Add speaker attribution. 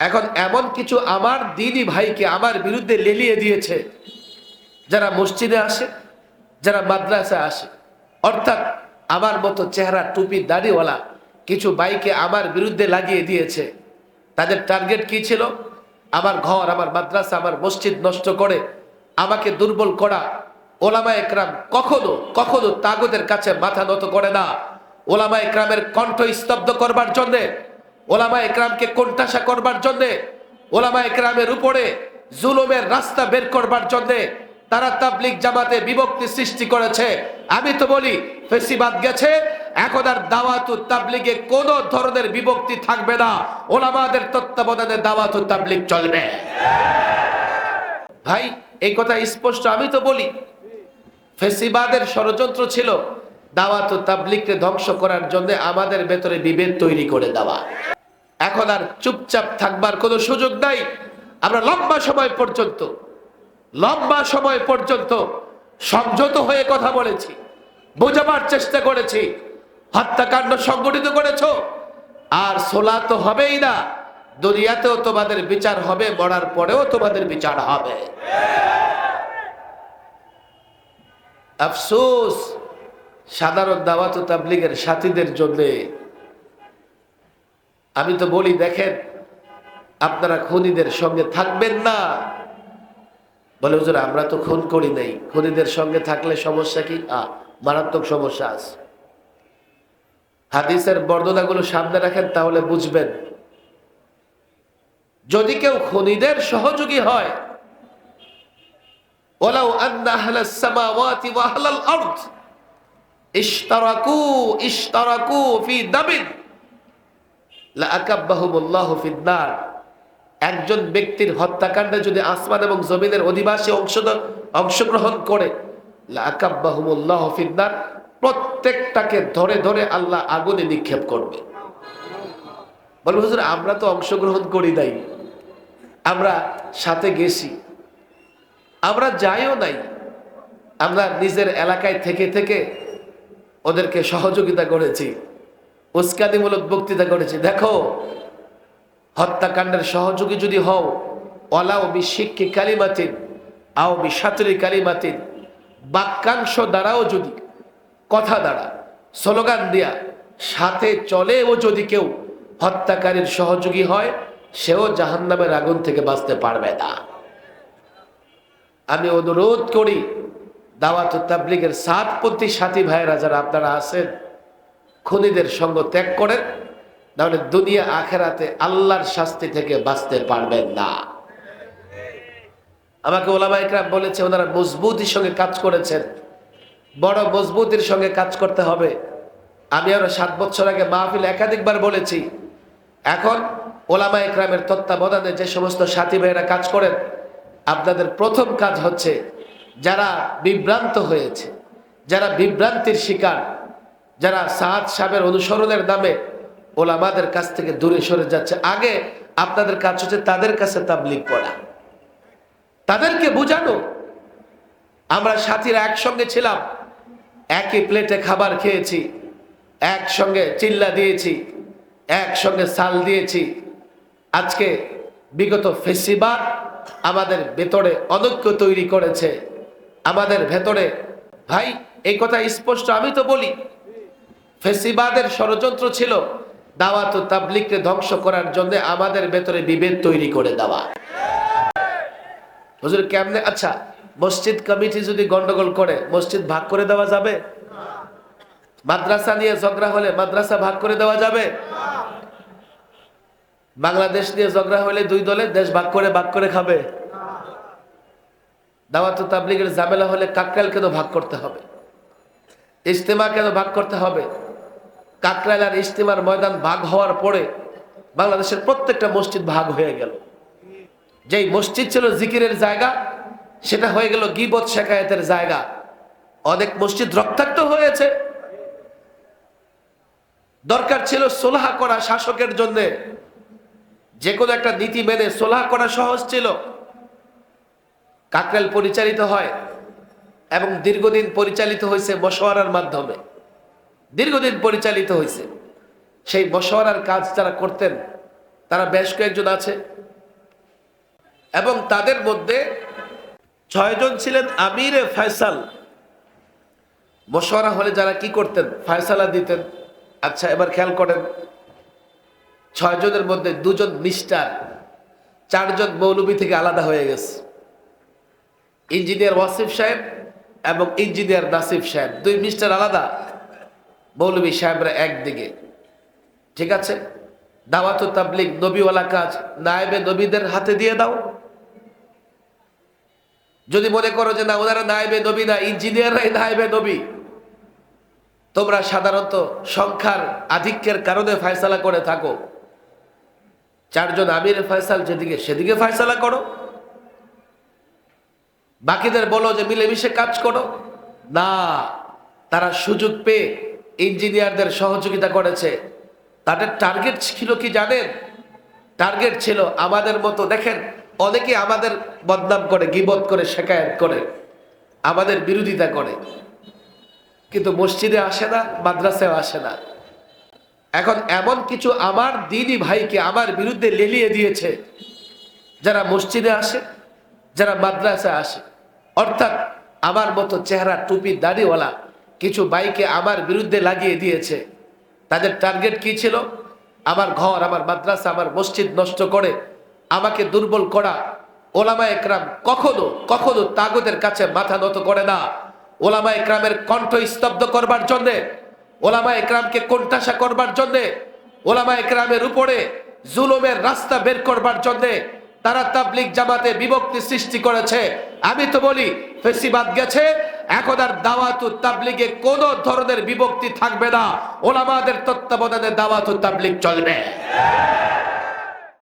Speaker 1: এখন এমন কিছু আমার দিদি ভাইকে আমার বিরুদ্ধে লেলিয়ে দিয়েছে। যারা মসজিদে আসে, যারা মাদ্রাসায় আসে, অর্থাৎ আমার মতো চেহারা টুপি দাড়িওয়ালা কিছু বাইকে আমার বিরুদ্ধে লাগিয়ে দিয়েছে। তাদের টার্গেট কি ছিল? আমার ঘর, আমার মাদ্রাসা, আমার মসজিদ নষ্ট করে আমাকে দুর্বল করা। ওলামা একরাম কখনো কখনো তাগদের কাছে মাথা নত করে না। ওলামা একরামের কণ্ঠ স্তব্ধ করবার জন্যে ওলামা একরামকে কোণঠাসা করবার জন্যে, ওলামা একরামের উপরে জুলুমের রাস্তা বের করবার জন্যে তারা তাবলিক জামাতে বিভক্তি সৃষ্টি করেছে। আমি তো বলি, ফেসিবাদ গেছে, এখন আর দাওয়াতু তাবলিগে কোন ধরনের বিভক্তি থাকবে না। ওলামাদের তত্ত্বাবধানে দাওয়াতু তাবলিগ চলবে। ভাই, এই কথা স্পষ্ট, আমি তো বলি, ফেসিবাদের ষড়যন্ত্র ছিল দাওয়াত তাবলিককে ধ্বংস করার জন্য আমাদের ভেতরে বিভেদ তৈরি করে দেওয়া। এখন আর চুপচাপ থাকবার কোনো সুযোগ নাই। আমরা লম্বা সময় পর্যন্ত, লম্বা সময় পর্যন্ত সংযত হয়ে কথা বলেছি, বোঝাবার চেষ্টা করেছি। হত্যাকাণ্ড সংগঠিত করেছ, আর সোলা তো হবেই না। দুনিয়াতেও তোমাদের বিচার হবে, মরার পরেও তোমাদের বিচার হবে। আফসোস, সাধারণ দাওয়াত তাবলিগের সাথীদের জন্য আমি তো বলি, দেখেন, আপনারা খনিদের সঙ্গে থাকবেন না। বলে, হুজুর, আমরা তো খুন করি নাই। খুনিদের সঙ্গে থাকলে সমস্যা কি? আ মারাত্মক সমস্যা আছে। হাদিসের বর্ণনাগুলো সামনে রাখেন, তাহলে বুঝবেন। যদি কেউ খনিদের সহযোগী হয় ওলাউ আন্না ফি দামিন। লাকাব্বাহুমুল্লাহ একজন ব্যক্তির হত্যাকাণ্ডে যদি আসমান এবং জমিনের অধিবাসী অংশদান অংশগ্রহণ করে লাকাব্বাহুমুল্লাহ প্রত্যেকটাকে ধরে ধরে আল্লাহ আগুনে নিক্ষেপ করবে। বলব, হুজুর, আমরা তো অংশগ্রহণ করি নাই। আমরা সাথে গেছি। আমরা যাইও নাই। আমরা নিজের এলাকায় থেকে থেকে ওদেরকে সহযোগিতা করেছি। উস্কানিমূলক বক্তৃতা করেছি দেখো, হত্যাকাণ্ডের সহযোগী যদি হও অলাও বি শিক্ষি কালিমাতিন, আও বি সাতরি কালিমাতিন, বাক্যাংশ দ্বারাও যদি, কথা দ্বারা, স্লোগান দিয়া, সাথে চলেও যদি কেউ হত্যাকারীর সহযোগী হয়, সেও জাহান্নামের আগুন থেকে বাঁচতে পারবে না। আমি অনুরোধ করি দাওয়াত তাবলিগের সাতপন্থী সাথী ভাইয়েরা, যারা আপনারা আছেন খুনিদের সঙ্গ ত্যাগ করেন তাহলে দুনিয়া আখেরাতে আল্লাহর শাস্তি থেকে বাঁচতে পারবেন না। আমাকে ওলামা ইকরাম বলেছে, ওনারা মজবুতির সঙ্গে কাজ করেছেন। বড় মজবুতির সঙ্গে কাজ করতে হবে। আমি আরও সাত বছর আগে মাহফিল একাধিকবার বলেছি, এখন ওলামা ইকরামের তত্ত্বাবধানে যে সমস্ত সাথী ভাইয়েরা কাজ করেন, আপনাদের প্রথম কাজ হচ্ছে যারা বিভ্রান্ত হয়েছে, যারা বিভ্রান্তির শিকার যারা সাহাদ সাহেবের অনুসরণের নামে ওলামাদের কাছ থেকে দূরে সরে যাচ্ছে, আগে আপনাদের কাজ হচ্ছে তাদের কাছে তাবলিগ করা তাদেরকে বোঝানো। আমরা সাথীরা একসঙ্গে ছিলাম, একই প্লেটে খাবার খেয়েছি, একসঙ্গে চিল্লা দিয়েছি, একসঙ্গে সাল দিয়েছি। আজকে বিগত ফেসিবাদ আমাদের ভেতরে অনৈক্য তৈরি করেছে। আমাদের ভেতরে, ভাই, এই কথা স্পষ্ট আমি তো বলি ফেসিবাদের ষড়যন্ত্র ছিল দাওয়াত ও তাবলিককে ধ্বংস করার জন্য আমাদের ভেতরে বিভেদ তৈরি করে দেওয়া। হুজুর, কেমনে? আচ্ছা মসজিদ কমিটি যদি গন্ডগোল করে, মসজিদ ভাগ করে দেওয়া যাবে? মাদ্রাসা নিয়ে ঝগড়া হলে মাদ্রাসা ভাগ করে দেওয়া যাবে? বাংলাদেশ নিয়ে ঝগড়া হলে দুই দলে দেশ ভাগ করে ভাগ করে খাবে। দাওয়াত তাবলিগের ঝামেলা হলে কাকরাইল কেন ভাগ করতে হবে। ইজতেমা কেন ভাগ করতে হবে। কাকরাইল আর ইজতেমার ময়দান ভাগ হওয়ার পরে বাংলাদেশের প্রত্যেকটা মসজিদ ভাগ হয়ে গেল। যেই মসজিদ ছিল জিকিরের জায়গা, সেটা হয়ে গেল গিবত শেখায়তের জায়গা। অনেক মসজিদ রক্তাক্ত হয়েছে। দরকার ছিল সোলাহা করা শাসকের জন্যে। যে কোনো একটা নীতি মেনে সোলাহ করা সহজ ছিল। কাকরাইল পরিচালিত হয় এবং দীর্ঘদিন পরিচালিত হয়েছে মশওয়ারার মাধ্যমে। দীর্ঘদিন পরিচালিত হয়েছে। সেই মশওয়ারার কাজ যারা করতেন, তারা বেশ কয়েকজন আছে। এবং তাদের মধ্যে ছয়জন ছিলেন আমিরে ফয়সাল। মশওয়ারা হলে যারা কি করতেন, ফয়সালা দিতেন। আচ্ছা এবার খেয়াল করেন। ছয়জনের মধ্যে দুজন মিস্টার, চারজন মৌলবী থেকে আলাদা হয়ে গেছে। ইঞ্জিনিয়ার ওয়াসিফ সাহেব এবং ইঞ্জিনিয়ার নাসিফ সাহেব। দুই মিস্টার আলাদা। মৌলবী সাহেবরা একদিকে। ঠিক আছে? দাওয়াত তাবলিক নবীওয়ালা কাজ নায়েবে নবীদের হাতে দিয়ে দাও। যদি মনে করো যে না, ওনারা নায়েবে নবী না, ইঞ্জিনিয়াররাই নায়েবে নবী, তোমরা সাধারণত সংখ্যার আধিক্যের কারণে ফয়সালা করে থাকো। চারজন আমির ফয়সাল যেদিকে সেদিকে ফয়সালা করো। বাকিদের বলো যে মিলেমিশে কাজ করো। না, তারা সুযোগ পেয়ে ইঞ্জিনিয়ারদের সহযোগিতা করেছে। তাদের টার্গেট ছিল কি জানেন? টার্গেট ছিল আমাদের মতো, দেখেন, অনেকে আমাদের বদনাম করে, গিবত করে শেখায়ত করে, আমাদের বিরোধিতা করে। কিন্তু মসজিদে আসে না, মাদ্রাসায় আসে না। এখন এমন কিছু আমার দিনই ভাইকে আমার বিরুদ্ধে লেলিয়ে দিয়েছে, যারা মসজিদে আসে, যারা মাদ্রাসায় আসে। অর্থাৎ আমার মতো চেহারা টুপি দাড়িওয়ালা কিছু বাইকে আমার বিরুদ্ধে লাগিয়ে দিয়েছে। তাদের টার্গেট কি ছিল? আমার ঘর, আমার মাদ্রাসা, আমার মসজিদ নষ্ট করে আমাকে দুর্বল করা ওলামা একরাম কখনো কখনো তাগদের কাছে মাথা নত করে না। ওলামা একরামের কণ্ঠ স্তব্ধ করবার জন্যে, ওলামা একরামকে কোণঠাসা করবার জন্যে, ওলামা একরামের উপরে জুলুমের রাস্তা বের করবার জন্যে তারা তাবলিক জামাতে বিভক্তি সৃষ্টি করেছে। আমি তো বলি, ফেসিবাদ গেছে এখন আর দাওয়াতু তাবলিগে কোন ধরনের বিভক্তি থাকবে না। ওলামাদের তত্ত্বাবধানে দাওয়াতু তাবলিগ চলবে।